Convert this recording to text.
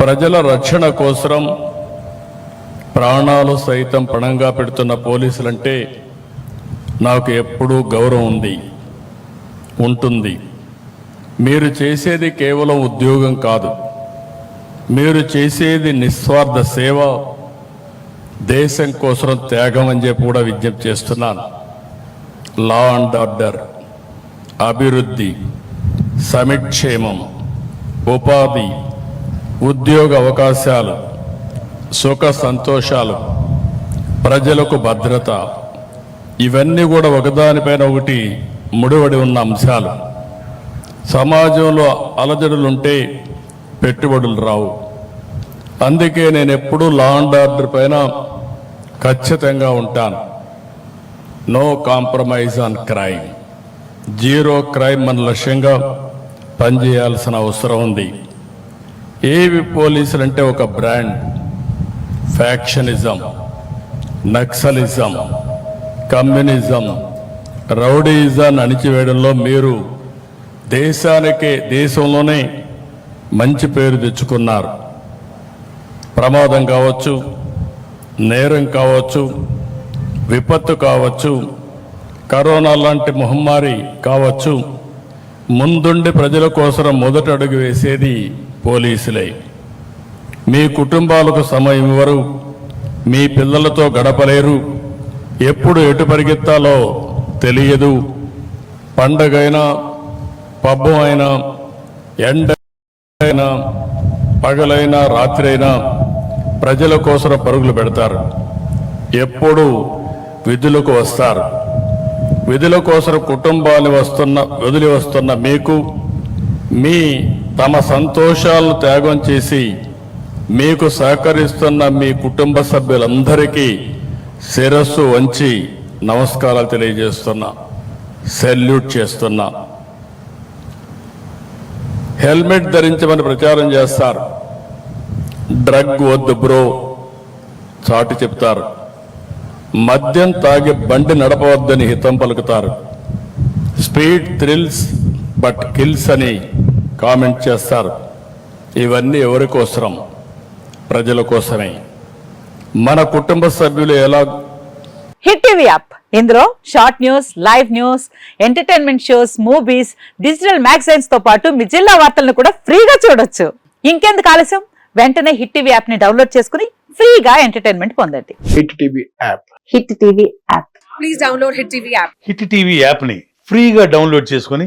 ప్రజల రక్షణ కోసం ప్రాణాలు సైతం పణంగా పెడుతున్న పోలీసులంటే నాకు ఎప్పుడూ గౌరవం ఉంది ఉంటుంది. మీరు చేసేది కేవలం ఉద్యోగం కాదు. మీరు చేసేది నిస్వార్థ సేవ దేశం కోసం త్యాగం అని చెప్పి కూడా విజ్ఞప్తి చేస్తున్నాను. లా అండ్ ఆర్డర్ అభివృద్ధి సమిక్షేమం ఉపాధి ఉద్యోగ అవకాశాలు సుఖ సంతోషాలు ప్రజలకు భద్రత ఇవన్నీ కూడా ఒకదానిపైన ఒకటి ముడివడి ఉన్న అంశాలు. సమాజంలో అలజడులుంటే పెట్టుబడులు రావు. అందుకే నేను ఎప్పుడూ లా అండ్ ఆర్డర్ పైన ఖచ్చితంగా ఉంటాను. No compromise on crime. Zero crime మన లక్ష్యంగా పనిచేయాల్సిన అవసరం ఉంది. ఏవి పోలీసులు అంటే ఒక బ్రాండ్. ఫ్యాక్షనిజం నక్సలిజం కమ్యూనిజం రౌడీజాన్ని అణిచివేయడంలో మీరు దేశానికే దేశంలోనే మంచి పేరు తెచ్చుకున్నారు. ప్రమాదం కావచ్చు నేరం కావచ్చు విపత్తు కావచ్చు కరోనా లాంటి మహమ్మారి కావచ్చు ముందుండి ప్రజల కోసం మొదట అడుగు వేసేది పోలీసులే. మీ కుటుంబాలకు సమయం ఇవ్వరు. మీ పిల్లలతో గడపలేరు. ఎప్పుడు ఎటు పరిగెత్తాలో తెలియదు. పండగైనా పబ్బం అయినా ఎండ అయినా పగలైనా రాత్రైనా ప్రజల కోసం పరుగులు పెడతారు. ఎప్పుడు విధులకు వస్తారు. విధుల కోసం కుటుంబాన్ని వస్తున్న వదిలి వస్తున్న మీకు మీ తమ సంతోషాలను త్యాగం చేసి మీకు సహకరిస్తున్న మీ కుటుంబ సభ్యులందరికీ శిరస్సు వంచి నమస్కారాలు తెలియజేస్తున్నా. సెల్యూట్ చేస్తున్నా. హెల్మెట్ ధరించమని ప్రచారం చేస్తారు. డ్రగ్ వద్దు బ్రో చాటి చెప్తారు. మద్యం తాగి బండి నడపవద్దని హితం పలుకుతారు. స్పీడ్ థ్రిల్స్ బట్ కిల్స్ అని కామెంట్ చేస్తారు. ఇవన్నీ ఎవరి కోసరం? ప్రజల కోసమే. మన కుటుంబ సభ్యులు ఎలా? Hit TV app. ఇందులో short news live news entertainment shows movies digital మ్యాగజైన్స్తో పాటు మీ జిల్లా వార్తలను కూడా ఫ్రీగా చూడొచ్చు. ఇంకెందుకు ఆలస్యం? వెంటనే హిట్ టీవీ యాప్ని డౌన్లోడ్ చేసుకుని ఫ్రీగా ఎంటర్టైన్మెంట్ పొందండి. Hit TV app. Hit TV app. Please download Hit TV app. Hit TV యాప్ని ఫ్రీగా డౌన్లోడ్ చేసుకొని